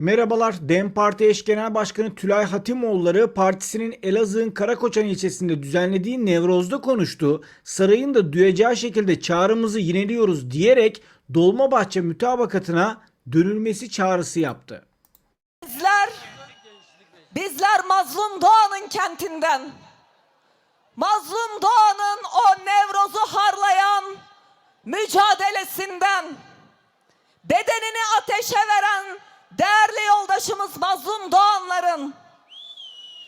Merhabalar, DEM Parti eş genel başkanı Tülay Hatimoğulları partisinin Elazığ'ın Karakoçan ilçesinde düzenlediği Nevroz'da konuştu. Sarayın da duyacağı şekilde çağrımızı yineliyoruz diyerek Dolmabahçe mütabakatına dönülmesi çağrısı yaptı. Bizler, bizler Mazlum Doğan'ın kentinden, Mazlum Doğan'ın o Nevroz'u harlayan mücadelesinden, bedenini ateşe veren değerli yoldaşımız Mazlum Doğanların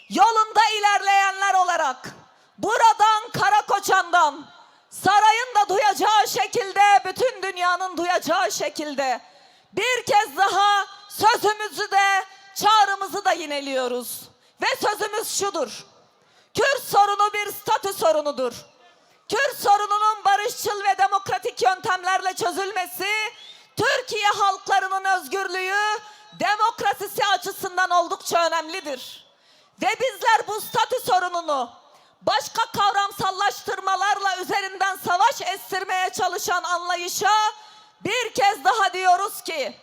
yolunda ilerleyenler olarak buradan Karakoçan'dan sarayın da duyacağı şekilde bütün dünyanın duyacağı şekilde bir kez daha sözümüzü de çağrımızı da yineliyoruz. Ve sözümüz şudur. Kürt sorunu bir statü sorunudur. Kürt sorununun barışçıl ve demokratik yöntemlerle çözülmesi Türkiye halklarının özgürlüğü, demokrasisi açısından oldukça önemlidir. Ve bizler bu statü sorununu başka kavramsallaştırmalarla üzerinden savaş estirmeye çalışan anlayışa bir kez daha diyoruz ki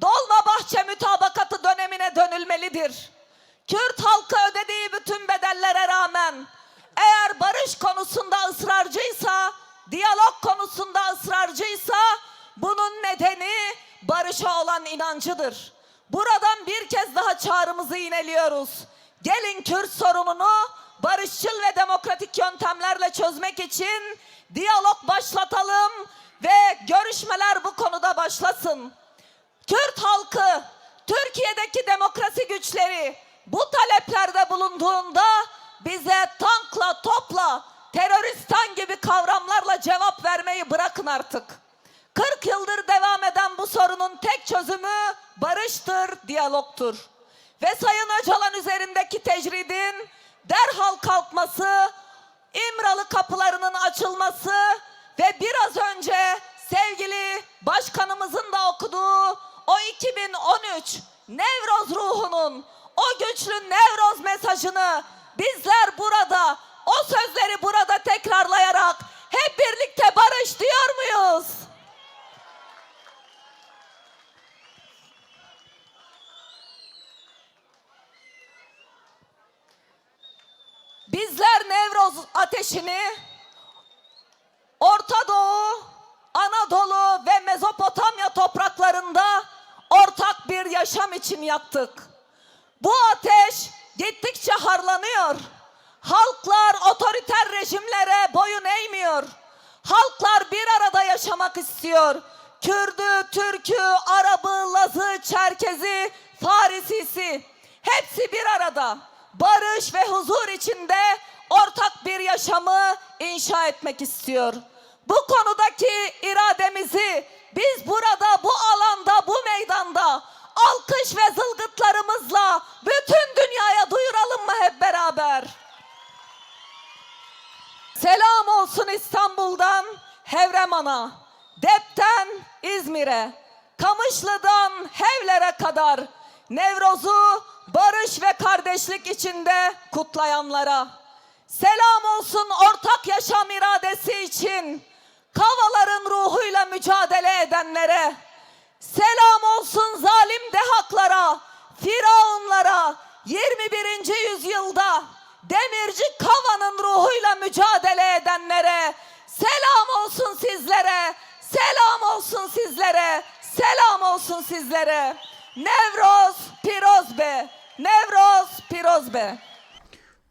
Dolmabahçe mütabakatı dönemine dönülmelidir. Kürt halkı ödediği bütün bedellere rağmen eğer barış konusunda ısrarcıysa, diyalog konusunda ısrarcıysa nedeni barışa olan inancıdır. Buradan bir kez daha çağrımızı yineliyoruz. Gelin Kürt sorununu barışçıl ve demokratik yöntemlerle çözmek için diyalog başlatalım ve görüşmeler bu konuda başlasın. Kürt halkı, Türkiye'deki demokrasi güçleri bu taleplerde bulunduğunda bize tankla, topla, teröristan gibi kavramlarla cevap vermeyi bırakın artık. 40 yıldır sorunun tek çözümü barıştır, diyalogtur. Ve Sayın Öcalan üzerindeki tecridin derhal kalkması, İmralı kapılarının açılması ve biraz önce sevgili başkanımızın da okuduğu o 2013 Nevroz ruhunun, o güçlü Nevroz mesajını bizler burada, o sözleri burada tekrarlayarak hep birlikte barış diyor muyuz? Bizler Nevroz ateşini Orta Doğu, Anadolu ve Mezopotamya topraklarında ortak bir yaşam için yaktık. Bu ateş gittikçe harlanıyor. Halklar otoriter rejimlere boyun eğmiyor. Halklar bir arada yaşamak istiyor. Kürdü, Türkü, Arabı, Lazı, Çerkezi, Farisisi hepsi bir arada. Barış ve huzur içinde ortak bir yaşamı inşa etmek istiyor. Bu konudaki irademizi biz burada, bu alanda, bu meydanda alkış ve zılgıtlarımızla bütün dünyaya duyuralım mı hep beraber? Selam olsun İstanbul'dan Hevreman'a, Dep'ten İzmir'e, Kamışlı'dan Hevler'e kadar Nevroz'u barış ve kardeşlik içinde kutlayanlara. Selam olsun ortak yaşam iradesi için Kavaların ruhuyla mücadele edenlere. Selam olsun zalim dehaklara, firavunlara, 21. yüzyılda demirci Kava'nın ruhuyla mücadele edenlere. Selam olsun sizlere, selam olsun sizlere, selam olsun sizlere. Nevroz Piroz be, Nevroz Piroz be.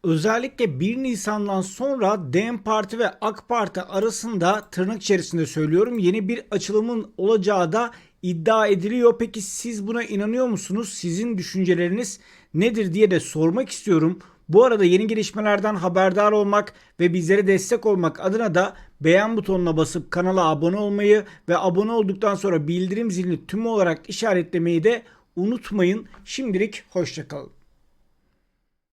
Özellikle 1 Nisan'dan sonra DEM Parti ve AK Parti arasında tırnak içerisinde söylüyorum yeni bir açılımın olacağı da iddia ediliyor. Peki siz buna inanıyor musunuz? Sizin düşünceleriniz nedir diye de sormak istiyorum. Bu arada yeni gelişmelerden haberdar olmak ve bizlere destek olmak adına da beğen butonuna basıp kanala abone olmayı ve abone olduktan sonra bildirim zilini tüm olarak işaretlemeyi de unutmayın. Şimdilik hoşçakalın.